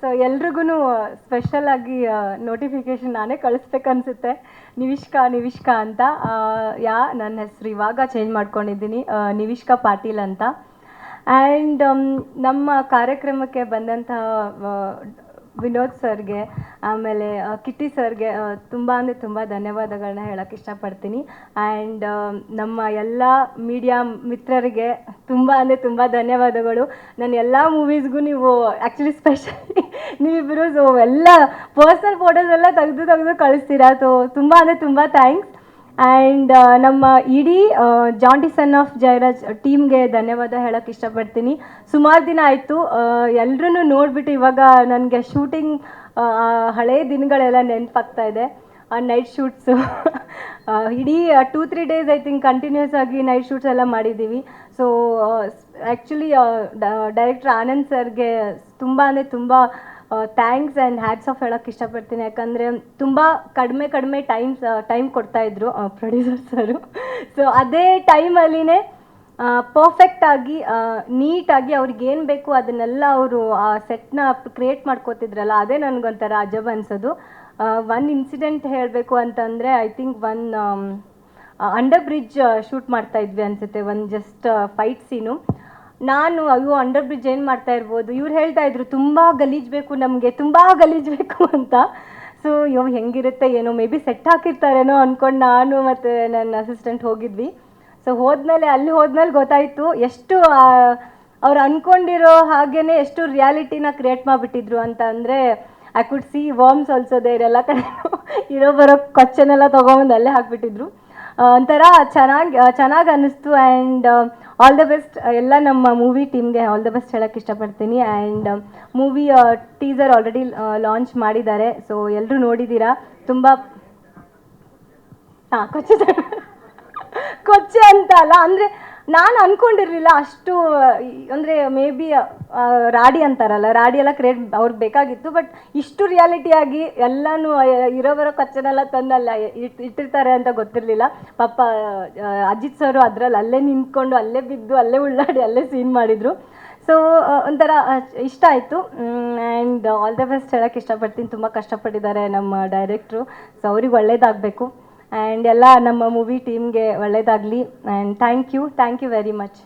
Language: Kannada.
ಸೊ ಎಲ್ರಿಗೂ ಸ್ಪೆಷಲ್ ಆಗಿ ನೋಟಿಫಿಕೇಶನ್ ನಾನೇ ಕಳಿಸ್ಬೇಕನ್ಸುತ್ತೆ. ನಿವಿಷ್ಕಾ ನಿವಿಷ್ಕಾ ಅಂತ. ಯಾ, ನನ್ನ ಹೆಸರು ಇವಾಗ ಚೇಂಜ್ ಮಾಡ್ಕೊಂಡಿದ್ದೀನಿ. ನಿವಿಷ್ಕಾ ಪಾಟೀಲ್ ಅಂತ. ಆ್ಯಂಡ್ ನಮ್ಮ ಕಾರ್ಯಕ್ರಮಕ್ಕೆ ಬಂದಂತಹ ವಿನೋದ್ ಸರ್ಗೆ, ಆಮೇಲೆ ಕಿಟ್ಟಿ ಸರ್ಗೆ ತುಂಬ ಅಂದರೆ ತುಂಬ ಧನ್ಯವಾದಗಳನ್ನ ಹೇಳಕ್ಕೆ ಇಷ್ಟಪಡ್ತೀನಿ. ಆ್ಯಂಡ್ ನಮ್ಮ ಎಲ್ಲ ಮೀಡಿಯಾ ಮಿತ್ರರಿಗೆ ತುಂಬ ಅಂದರೆ ತುಂಬ ಧನ್ಯವಾದಗಳು. ನನ್ನ ಎಲ್ಲ ಮೂವೀಸ್ಗೂ ನೀವು ಆ್ಯಕ್ಚುಲಿ ಸ್ಪೆಷಲಿ ನೀವಿಬ್ಬರು ಎಲ್ಲ ಪರ್ಸ್ನಲ್ ಫೋಟೋಸ್ ಎಲ್ಲ ತೆಗೆದು ತೆಗೆದು ಕಳಿಸ್ತೀರಾ. ಸೊ ತುಂಬ ಅಂದರೆ ತುಂಬ ಥ್ಯಾಂಕ್ಸ್ ಆ್ಯಂಡ್ ನಮ್ಮ ಇಡೀ ಜಾಂಟಿ ಸನ್ ಆಫ್ ಜಯರಾಜ್ ಟೀಮ್ಗೆ ಧನ್ಯವಾದ ಹೇಳೋಕ್ಕೆ ಇಷ್ಟಪಡ್ತೀನಿ. ಸುಮಾರು ದಿನ ಆಯಿತು ಎಲ್ಲರೂ ನೋಡಿಬಿಟ್ಟು ಇವಾಗ ನನಗೆ ಶೂಟಿಂಗ್ ಹಳೆಯ ದಿನಗಳೆಲ್ಲ ನೆನಪಾಗ್ತಾ ಇದೆ. ಆ ನೈಟ್ ಶೂಟ್ಸು ಇಡೀ two three days I think continues ಆಗಿ ನೈಟ್ ಶೂಟ್ಸ್ ಎಲ್ಲ ಮಾಡಿದ್ದೀವಿ. ಸೊ ಆ್ಯಕ್ಚುಲಿ ಡೈರೆಕ್ಟರ್ ಆನಂದ್ ಸರ್ಗೆ ತುಂಬ ಅಂದರೆ ತುಂಬ ಥ್ಯಾಂಕ್ಸ್ ಆ್ಯಂಡ್ ಹ್ಯಾಟ್ಸ್ ಆಫ್ ಹೇಳೋಕ್ಕೆ ಇಷ್ಟಪಡ್ತೀನಿ. ಯಾಕಂದರೆ ತುಂಬ ಕಡಿಮೆ ಕಡಿಮೆ ಟೈಮ್ಸ್ ಟೈಮ್ ಕೊಡ್ತಾಯಿದ್ರು ಪ್ರೊಡ್ಯೂಸರ್ ಸರು ಸೊ ಅದೇ ಟೈಮಲ್ಲಿನೇ ಪರ್ಫೆಕ್ಟಾಗಿ ನೀಟಾಗಿ ಅವ್ರಿಗೆ ಏನು ಬೇಕು ಅದನ್ನೆಲ್ಲ ಅವರು, ಆ ಸೆಟ್ನ ಕ್ರಿಯೇಟ್ ಮಾಡ್ಕೋತಿದ್ರಲ್ಲ, ಅದೇ ನನಗೊಂಥರ ಅಜಬ್ ಅನ್ಸೋದು. ಒನ್ ಇನ್ಸಿಡೆಂಟ್ ಹೇಳಬೇಕು ಅಂತಂದರೆ I think one under bridge shoot ಮಾಡ್ತಾ ಇದ್ವಿ ಅನಿಸುತ್ತೆ ಒಂದು ಜಸ್ಟ್ ಫೈಟ್ ಸೀನು ನಾನು, ಅಯ್ಯೋ ಅಂಡರ್ ಬ್ರಿಡ್ಜ್ ಏನು ಮಾಡ್ತಾ ಇರ್ಬೋದು? ಇವ್ರು ಹೇಳ್ತಾ ಇದ್ರು, ತುಂಬ ಗಲೀಜ್ ಬೇಕು ನಮಗೆ, ತುಂಬ ಗಲೀಜ್ ಬೇಕು ಅಂತ. ಸೊ ಅಯ್ಯೋ ಹೆಂಗಿರುತ್ತೆ ಏನೋ ಮೇ ಬಿ ಸೆಟ್ ಹಾಕಿರ್ತಾರೇನೋ ಅಂದ್ಕೊಂಡು ನಾನು ಮತ್ತು ನನ್ನ ಅಸಿಸ್ಟೆಂಟ್ ಹೋಗಿದ್ವಿ. ಸೊ ಹೋದ್ಮೇಲೆ, ಅಲ್ಲಿ ಹೋದ್ಮೇಲೆ ಗೊತ್ತಾಯಿತು, ಎಷ್ಟು ಅವ್ರು ಅಂದ್ಕೊಂಡಿರೋ ಹಾಗೇನೆ ಎಷ್ಟು ರಿಯಾಲಿಟಿನ ಕ್ರಿಯೇಟ್ ಮಾಡಿಬಿಟ್ಟಿದ್ರು ಅಂತ ಅಂದರೆ I could see worms also there ಎಲ್ಲ ಕಡೆ ಇರೋ ಬರೋ ಕೊಚ್ಚನೆಲ್ಲ ತೊಗೊಂಬಂದು ಅಲ್ಲೇ ಹಾಕ್ಬಿಟ್ಟಿದ್ರು. ಒಂಥರ ಚೆನ್ನಾಗಿ ಚೆನ್ನಾಗಿ ಅನ್ನಿಸ್ತು ಆ್ಯಂಡ್ ಆಲ್ ದ ಬೆಸ್ಟ್ ಎಲ್ಲ ನಮ್ಮ ಮೂವಿ ಟೀಮ್ಗೆ ಆಲ್ ದ ಬೆಸ್ಟ್ ಹೇಳೋಕ್ಕೆ ಇಷ್ಟಪಡ್ತೀನಿ and movie teaser already launch ಮಾಡಿದ್ದಾರೆ. ಸೊ ಎಲ್ಲರೂ ನೋಡಿದ್ದೀರಾ? ತುಂಬ ಹಾಂ ಕೊಚ್ಚೆ ಅಂತ ಅಲ್ಲ, ಅಂದರೆ ನಾನು ಅನ್ಕೊಂಡಿರ್ಲಿಲ್ಲ ಅಷ್ಟು, ಅಂದರೆ ಮೇ ಬಿ ರಾಡಿ ಅಂತಾರಲ್ಲ, ರಾಡಿ ಎಲ್ಲ ಕ್ರಿಯೇಟ್ ಅವ್ರಿಗೆ ಬೇಕಾಗಿತ್ತು ಬಟ್ ಇಷ್ಟು ರಿಯಾಲಿಟಿಯಾಗಿ ಎಲ್ಲನೂ ಎಲ್ಲಾನು ಇರೋವರ ಕಚ್ಚನೆಲ್ಲ ತಂದಲ್ಲ ಇಟ್, ಇಟ್ಟಿರ್ತಾರೆ ಅಂತ ಗೊತ್ತಿರಲಿಲ್ಲ. ಪಾಪ ಅಜಿತ್ ಸರು ಅದರಲ್ಲಿ ಅಲ್ಲೇ ನಿಂತ್ಕೊಂಡು, ಅಲ್ಲೇ ಬಿದ್ದು, ಅಲ್ಲೇ ಉಳ್ಳಾಡಿ, ಅಲ್ಲೇ ಸೀನ್ ಮಾಡಿದರು. ಸೊ ಒಂಥರ ಇಷ್ಟ ಆಯಿತು. ಆ್ಯಂಡ್ ಆಲ್ ದ ಬೆಸ್ಟ್ ಹೇಳೋಕ್ಕೆ ಇಷ್ಟಪಡ್ತೀನಿ. ತುಂಬ ಕಷ್ಟಪಟ್ಟಿದ್ದಾರೆ ನಮ್ಮ ಡೈರೆಕ್ಟ್ರು ಸೊ ಅವ್ರಿಗೆ ಒಳ್ಳೇದಾಗಬೇಕು. ಆ್ಯಂಡ್ ಎಲ್ಲ ನಮ್ಮ ಮೂವಿ ಟೀಮ್ಗೆ ಒಳ್ಳೆಯದಾಗಲಿ and thank you thank you very much